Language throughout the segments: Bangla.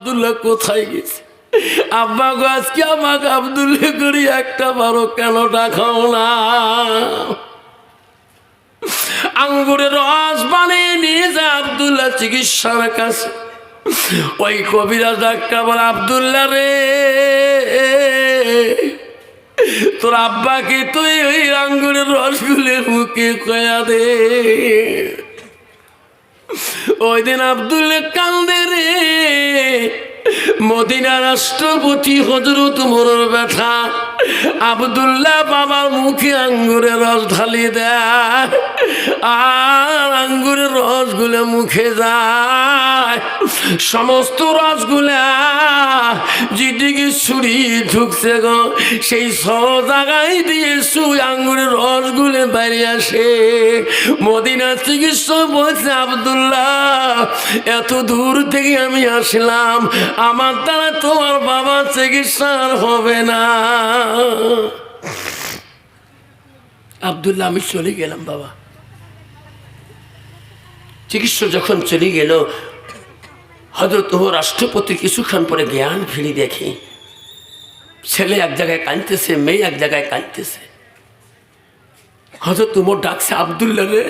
আব্দুল্লাহ কোথায় গেছে? আব্বা গো, আজকে আমাকে আব্দুল্লাহ করি একটা বারো কেন ডাকাও না। আঙ্গুরের রস বানিয়ে নিয়ে যায় আব্দুল্লাহ চিকিৎসার কাছে। ওই কবিরাজ ডাক্তার বলে, আব্দুল্লাহ রে, তোর আব্বাকে তুই ওই আঙ্গুরের রসগুলোর মুখে কয়া দে। ওই দিন আব্দুল কান্দের মদিনা রাষ্ট্রপতি হজরত মোরর ব্যথা। আবদুল্লাহ বাবার মুখে আঙ্গুরের রস ঢালি দেয়, আর আঙ্গুরের রসগুলো মুখে যায়। সমস্ত রসগুলা যেদিকে ছুরি ঢুকছে গো, সেই ছ জায়গায় দিয়ে সুই আঙ্গুরের রসগুলো বাইরে আসে। মদিনা চিকিৎসক বলছে, আবদুল্লাহ, এত দূর থেকে আমি আসলাম, আমার দ্বারা তোমার বাবা চিকিৎসার হবে না। আবদুল্লাহ, আমি চলে গেলাম বাবা। চিকিৎসক যখন চলে গেল হজরত ও রাষ্ট্রপতি কিছুক্ষণ পরে জ্ঞান ফিরি দেখে, ছেলে এক জায়গায় কাঁদতেছে, মেয়ে এক জায়গায় কাঁদতেছে। হজরত তোমার ডাকছে, আবদুল্লাহ রে,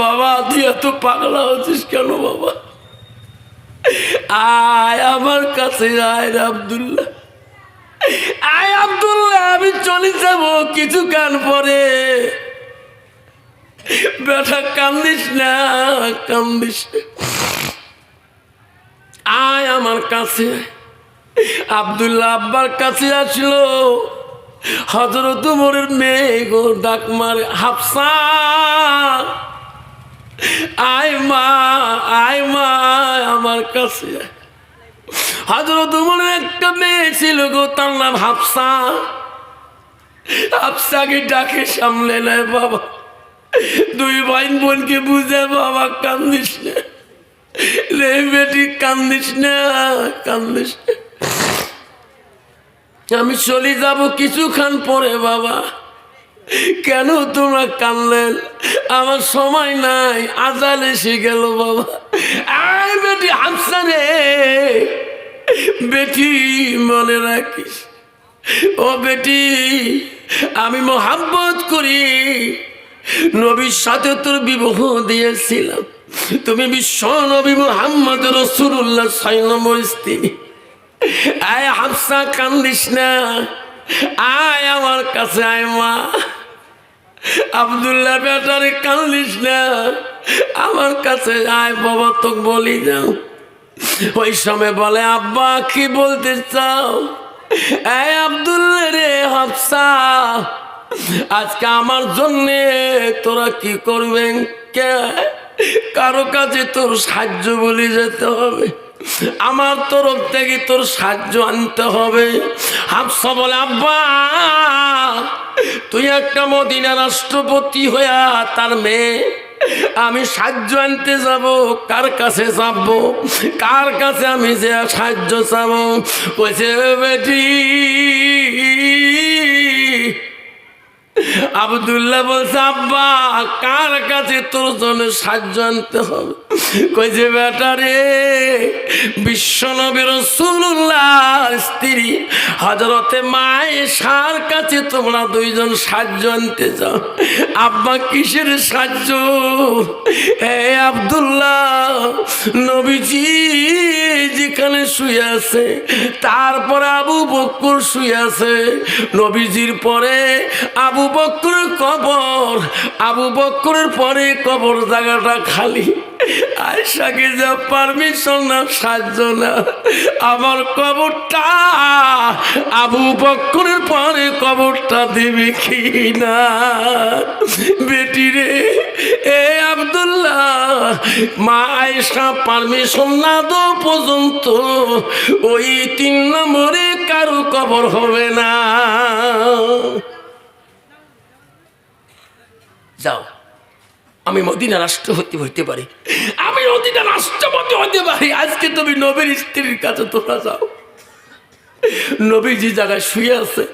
বাবা, তুই এত পাগলা হচ্ছিস কেন বাবা? আয় আমার কাছে, আয় রে আবদুল্লাহ। আয় আবদুল্লাহ, আমি চলে যাব কিছু কান পরে। বেটা, কান্দিস না, কান্দিস। আয় আমার কাছে। আবদুল্লাহ আব্বার কাছে আসলো। হজরত মোরের মেয়ে গো, ডাক মারে, হাফসা। আয় মা আয় মা আমার কাছে। হজরত উমরের একটা মেয়ে ছিল গো, তার নাম হাফসা। হাফসাকে ডাকে সামলে নেয়, বাবা, দুই ভাই বোনকে বুঝে বাবা, কান্দিস বেটি, কান্দিস না, কান্দিস আমি চলে যাব কিছুক্ষণ পরে, বাবা। কেন তোমরা কানলেন আমার সময় নাই আজাল এসে গেল, বাবা। আয় বেটি হামসা রে বেটি মনে রাখিস। ও বেটি, আমি মোহাব্বত করি। নবীর সাথে তোর বিবাহ দিয়েছিলাম। তুমি বিশ্ব নবী মোহাম্মদ রসুল্লাহ ছয় নম্বর স্ত্রী। আয় হাফসা, কান্দিস না। আয় আমার কাছে, আয় মা। আবদুল্লাহ বেটারে কান্দিস না। আমার কাছে আয় বাবা, তোকে বলি যাও ওই সময় বলে, আব্বা, কি বলতে চাও? এই আবদুল্লাহ রে হাফসা, আজকে আমার জন্যে তোরা কি করবেন কে? কারও কাছে তোর সাহায্য বলে যেতে হবে। আমার তরফ থেকে তোর সাহায্য আনতে হবে। হাফসা বলে, আব্বা, তুই একটা মদিনা রাষ্ট্রপতি হইয়া তার মেয়ে আমি সাহায্য আনতে যাব, কার কাছে যাব? কার কাছে আমি যে সাহায্য চাব? কইছে বেটি, আবদুল্লাহ বলছে, আব্বা, কার কাছে তোর জন্য সাহায্য আনতে হবে? কইছে বেটা রে? বিশ্বনবীর রসুল্লাহ স্ত্রী হজরতে মায়ের সার কাছে তোমরা দুইজন সাহায্য আনতে যাও আব্বা কিসের সাহায্য হে আবদুল্লাহ, নবীজি যেখানে শুয়ে আছে, তারপরে আবু বক্কর শুয়ে আছে। নবীজির পরে আবু বক্করের কবর, আবু বক্করের পরে কবর জায়গাটা খালি। আয়সাকে যা পারমিশন না সাহায্য না আমার কবরটা, আবু বক্করের পরে কবরটা দিবি কি না বেটি রে, এ আবদুল্লাহ, মা আয়সা পারমিশন না দো পর্যন্ত, ওই তিন নম্বরে কারও কবর হবে না। যাও। আমি মদিনা রাষ্ট্রপতি হইতে পারি। আমি মদিনা রাষ্ট্রপতি হতে পারি। আজকে তুমি নবীর স্ত্রীর কাছে তোমরা যাও। নবী যে জায়গায় শুয়ে আছে,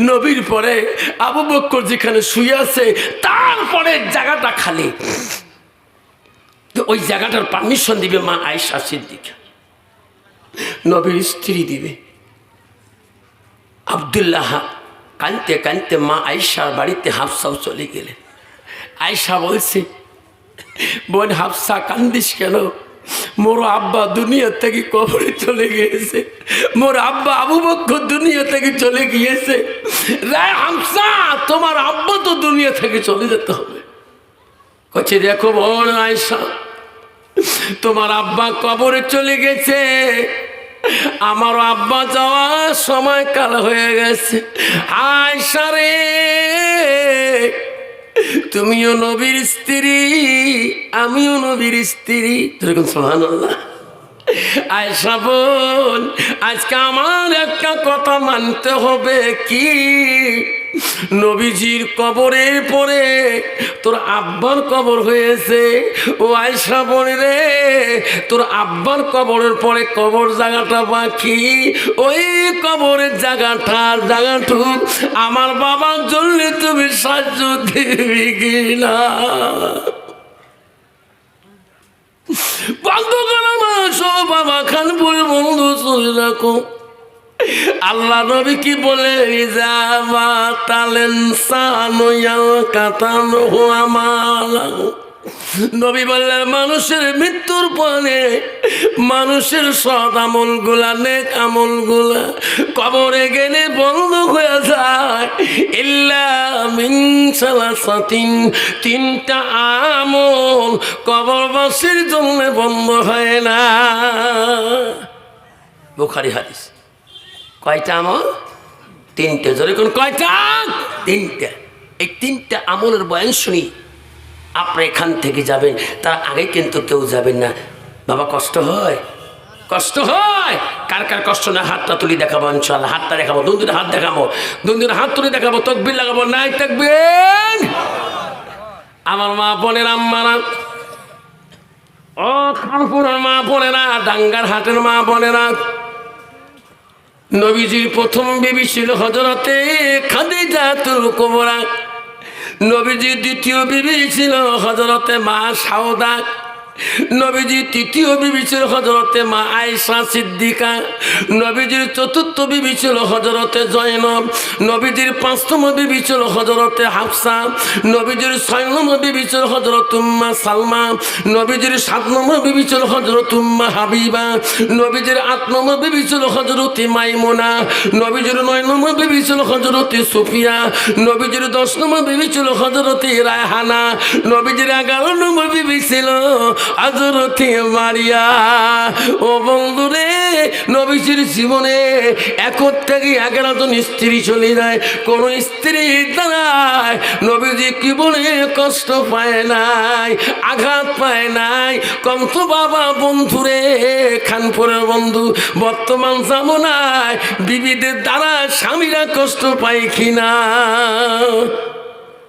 নবীর পরে আবু বক্কর যেখানে শুয়ে আছে তারপরে জায়গাটা খালি। ওই জায়গাটার পারমিশন দিবে মা আয়সা সিদ্দিকা। নবীর স্ত্রী দিবে। আবদুল্লাহ কানতে কানতে মা আয়সার বাড়িতে হাফসাও চলে গেলেন। আয়সা বলছে, বোন হাফসা, কান্দিস কেন? মোর আব্বা দুনিয়া থেকে কবরে চলে গিয়েছে। মোর আব্বা আবু বক্কর দুনিয়া থেকে চলে গিয়েছে। রায় হামসা তোমার আব্বা তো দুনিয়া থেকে চলে যেতে হবে। কচ্ছে, দেখো বোন আয়সা তোমার আব্বা কবরে চলে গেছে। আমার আব্বা যাওয়ার সময় কাল হয়ে গেছে। আয়সা রে তুমিও নবীর স্ত্রী, আমিও নবীর স্ত্রী। যেরকম সোহান আয়সা বোন আজকে আমার একটা কথা মানতে হবে কি? নবীজির কবরের পরে তোর আব্বার কবর হয়েছে। ও আয়সা বোন রে, তোর আব্বার কবরের পরে কবর জায়গাটা বাকি। ওই কবরের জায়গাটার জায়গাটুক আমার বাবার জন্য তুমি সাহায্য দিবি কিনা। বন্ধ করো না সব বাবা খানপুরে বন্ধু চলে রাখো। আল্লাহ নবী কি বলে নবী বললেন, মানুষের মৃত্যুর পরে মানুষের সৎ আমলগুলা নেক আমলগুলা কবরে গেলে বন্ধ হয়ে যায়। তিনটা আমল কবরবাসীর জন্য বন্ধ হয় না। বুখারি হাদিস। কয়টা আমল? তিনটে। জোরে কোন কয়টা? তিনটে। এই তিনটে আমলের বয়ান শুনি, আপনি এখান থেকে যাবেন, তার আগে কিন্তু কেউ যাবেন না। বাবা, কষ্ট হয়? কষ্ট হয়? কার কার কষ্ট না? হাতটা তুলি দেখাবো ইনশাল্লাহ হাতটা দেখাবো দুদিনে হাত দেখাবো। দুদিনে হাত তুলি দেখাবো, তকবির লাগাবো। নাই থাকবেন আমার মা বোনের আম্মারা ও খানপুরের মা বোনেরা, ডাঙ্গার হাটের মা বোনেরা। নবীজির প্রথম বিবি ছিল হজরতে খাদিজাতুল তুল কোবরা। নবীজির দ্বিতীয় বিবি ছিল হজরতে মা সাউদা নবীজি তৃতীয় বিবি ছিল হজরতে মা আয়সা সিদ্দিকা, নবীজির চতুর্থ বিবি ছিল হজরতে জয়নব, নবীজির পাঁচতম বিবি ছিল হজরতে হাফসা, নবীজির ছয় নম্বর বিবি ছিল হজরত উম্মা সালমা, নবীজির সাত নম্বর বিবি ছিল হজরত উম্মা হাবিবা, নবীজির আট নম্বর বিবি ছিল হজরতে মাইমোনা, নবীজির নয় নম্বর বিবি ছিল হজরতে সুফিয়া, নবীজির দশ নম্বর বিবি ছিল হজরতে রায়হানা, নবীজির এগারো নম্বর বিবি ছিল হজরতে মারিয়া, ও বন্ধুরে, নবীজির জীবনে একর থেকে এগারো জন স্ত্রী চলে যায়। কোনো স্ত্রী দ্বারায় নবীজি বলে কষ্ট পায় নাই, আঘাত পায় নাই। কন্ত বাবা বন্ধুরে, খানপুরের বন্ধু, বর্তমান জামনায় বিবিদের দ্বারা স্বামীরা কষ্ট পায় কিনা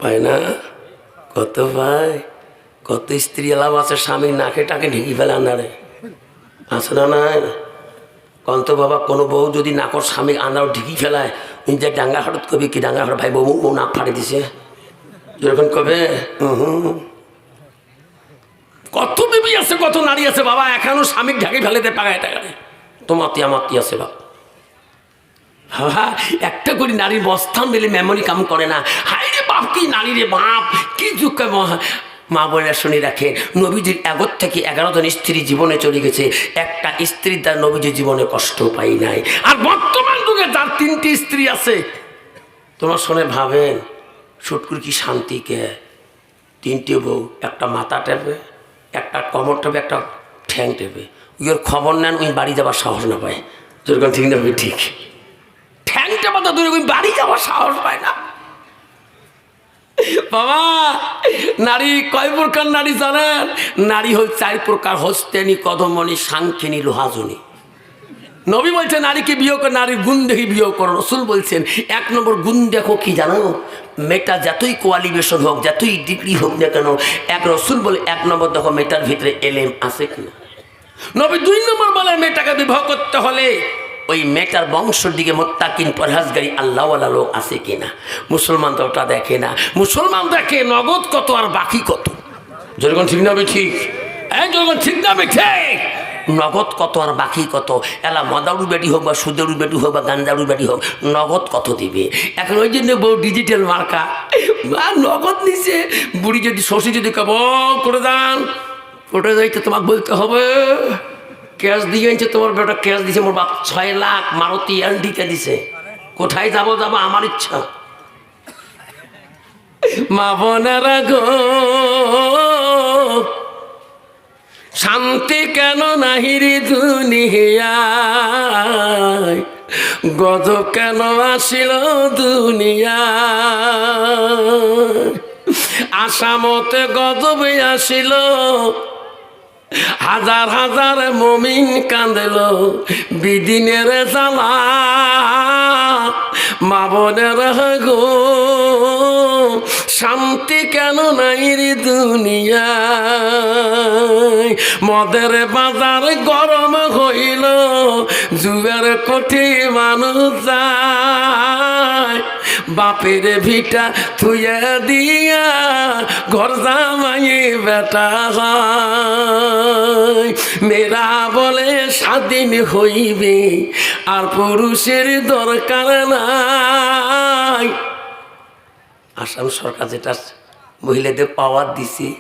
পায় না? কত পায়? কত স্ত্রী এলাম আছে স্বামীর নাকে টাকে ঢেকে ফেলে আন্দারে আছে না নাই? কন্ত বাবা, কোনো বউ যদি নাকর স্বামী আন্দার ঢিকি ফেলায়, উনি যে ডাঙ্গা হঠাৎ কবি, কি ডাঙ্গা হঠাৎ ভাই বউ বউ নাক ফাড়ে দিছে। যেরকম কবে? কত বিবি আছে, কত নারী আছে, বাবা, এখনও স্বামীর ঢাকি ফেলেতে পাগায় টাকারে তোমার তি আমার তি আছে বাবা বাবা, একটা করে নারীর বস্থান দিলে মেমোরি কাম করে না। হাই রে বাপ, কি নারী রে বাপ, কি যুগ মা বোনেরা শুনে রাখে, নবীজির এগর থেকে এগারো জন স্ত্রী জীবনে চলে গেছে, একটা স্ত্রীর দ্বারা নবীজির জীবনে কষ্ট পাই নাই। আর বর্তমান যুগে যার তিনটি স্ত্রী আছে, তোমার শুনে ভাবেন সুটকুর কি শান্তি কে? তিনটে বউ, একটা মাথা টেপে, একটা কমর টেপে, একটা ঠ্যাং টেপে। ওর খবর নেন, ওই বাড়ি যাবার সাহস না পায়। যেরকম ঠিক না, ঠিক। ঠ্যাং টেপা তো দূরে, ওই বাড়ি যাবার সাহস পায় না। বাবা, নারী কয় প্রকার নারী জানেন? নারী হল চার প্রকার, হস্তেনি, কদমনি সাংখিনী লোহাজনী। নবী বলছে নারীকে বিয়ে করে, নারীর গুণ দেখি বিয়ে করো। রসুল বলছেন, এক নম্বর গুণ দেখো কি জানো? মেয়েটা যতই কোয়ালিফিকেশন হোক, যতই ডিগ্রি হোক না কেন, এক রসুল বলে, এক নম্বর দেখো মেয়েটার ভিতরে এলেম আছে কিনা নবী দুই নম্বর বলে, মেয়েটাকে বিবাহ করতে হলে ওই মেয়েটার বংশের দিকে মোত্তাকিন, পরহাজগারি আল্লাহওয়ালা লোক আছে কিনা? মুসলমান তো ওটা দেখে না। মুসলমান দেখে নগদ কত আর বাকি কত? যেরকম ঠিক না ঠিক? এই যখন ঠিক না ঠিক? নগদ কত আর বাকি কত? এলা মদারু বেটি হোক বা সুদেরু বেটি হোক বা গাঞ্জারু বেটি হোক, নগদ কত দিবে? এখন ওই জন্য বউ ডিজিটাল মার্কা। আর নগদ নিছে। বুড়ি যদি, শশী যদি কব করে দান ওটা যাইতে তোমাকে বলতে হবে। ক্যাশ দিয়ে আনছে তোমার বেটা ক্যাশ দিছে, মোর বাপ ছয় লাখ মারুতি অ্যান্ডিকে দিছে। কোথায় যাব যাব আমার ইচ্ছা। মা বোনেরা শান্তি কেন নাহিরি দুনিয়ায়? গজব কেন আসিল দুনিয়া আসামতে গজবে আসিল হাজার হাজার মমিন কান্দেল বিদিনের জ্বালা, মা বোনের গো, শান্তি কেন নাই রে দুনিয়ায়? মদের বাজার গরম হইল যুগের কোটি মানুষ যায়। বাপের ভিটা থুয়া দিয়া ঘর জামাই বেটা হয়। মেয়েরা বলে, স্বাধীন হইবে, আর পুরুষের দরকার নাই। আসাম সরকার যেটা মহিলাদের পাওয়ার দিছে।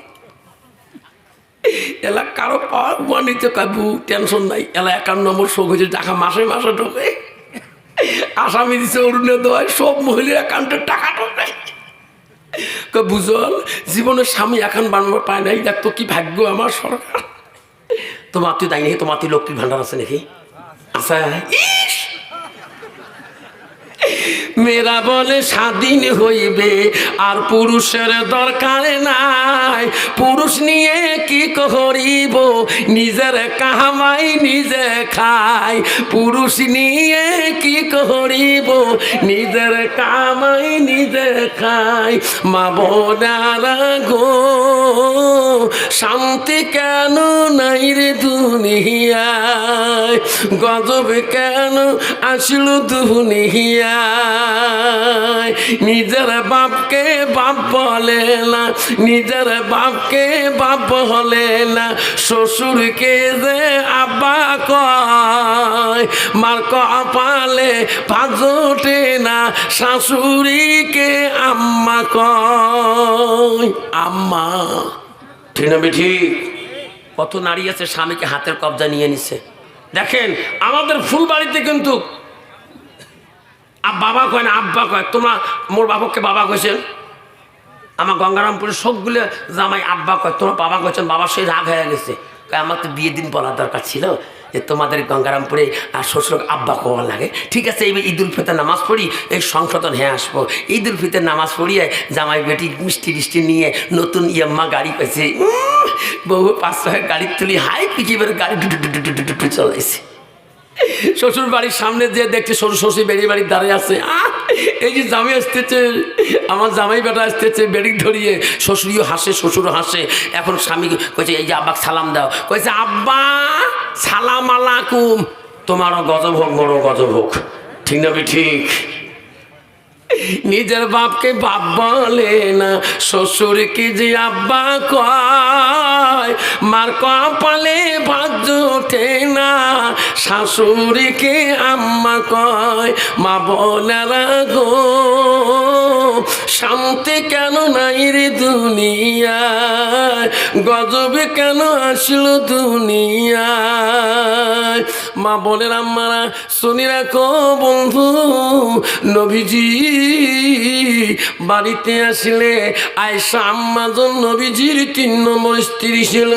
এলা কারও পাওয়ার বানিতে কাবু টেনশন নাই। এলা একান্ন নম্বর শোক হয়েছে টাকা মাসে মাসে ঢোকে। আসামি দিছে অরুণোদয় সব মহিলার অ্যাকাউন্টে টাকা ঢোকে। বুঝল? জীবনের স্বামী এখন বানানো পায় নাই, দেখ তো কি ভাগ্য আমার সরকার। তোমার তুই তাই নাকি তোমার তুই লক্ষ্মীর ভান্ডার আছে নাকি? আছে। ইস! মেয়েরা বলে, স্বাধীন হইবে, আর পুরুষের দরকার নাই। পুরুষ নিয়ে কি করিব? নিজের কামাই নিজে খাই পুরুষ নিয়ে কি করিব? নিজের কামাই নিজে খাই মা বোনারা গো, শান্তি কেন নাই রে দুনিয়ায়? গজব কেন আসল দুনিয়ায়? নিজের বাপকে বাপ বলে না, নিজের বাপকে বাপ বলে না। শ্বশুরকে যে আব্বা কয় মার কপালে ভাজোটে না। শাশুড়িকে আম্মা কয়, আম্মা। ঠিক না বেঠি? কত নারী আছে, স্বামীকে হাতের কবজা নিয়ে নিছে। দেখেন, আমাদের ফুলবাড়িতে কিন্তু আব বাবা কয় না, আব্বা কয়, তোমরা মোর বাবাকে বাবা কইছেন? আমার গঙ্গারামপুরের সবগুলো জামাই আব্বা কয়, তোমার বাবা কইছেন, বাবার সেই রাগ হয়ে গেছে। কয়, আমার তো বিয়ে দিন বলার দরকার ছিল যে তোমাদের গঙ্গারামপুরে আর শ্বশুর আব্বা কোয়া লাগে। ঠিক আছে এইবার ঈদ উল ফিতর নামাজ পড়ি, এই সংশোধন হয়ে আসব। ঈদ উল ফিতর নামাজ পড়িয়ে জামাই বেটি মিষ্টি টিষ্টি নিয়ে নতুন ইয়াম্মা গাড়ি পেয়েছে বহু পাঁচশো গাড়ি তুলি হাই পিকিবের গাড়ি চলাইছে শ্বশুর বাড়ির সামনে যে দেখছি শ্বশুর শ্বশুর বেড়ি বাড়ির দাঁড়িয়ে আছে। এই যে জামাই আসতেছে, আমার জামাই বেটা আসতেছে বেড়ি ধরিয়ে, শ্বশুরিও হাসে, শ্বশুরও হাসে। এখন স্বামী কয়েছে এই যে আব্বাক সালাম দাও। কয়েছে আব্বা, সালাম আলাকুম তোমারও গজব হোক বড় গজব হোক। ঠিক না ঠিক? নিজের বাপকে বাপ বলে না, শ্বশুরকে যে আব্বা কয়। মার কপালে ভাজ ওঠে না, শাশুড়িকে আম্মা কয়। মা বোনেরা গো শান্তি কেন নাই রে দুনিয়ায়? গজবে কেন আসলো দুনিয়ায়? মা বোনের আম্মারা শুনি রাখো বন্ধু, নবীজি বাড়িতে আসলে আয়সা আম্মাজন নবীজির তিন নম্বর স্ত্রী ছিল।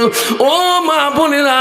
ও মা বোনেরা।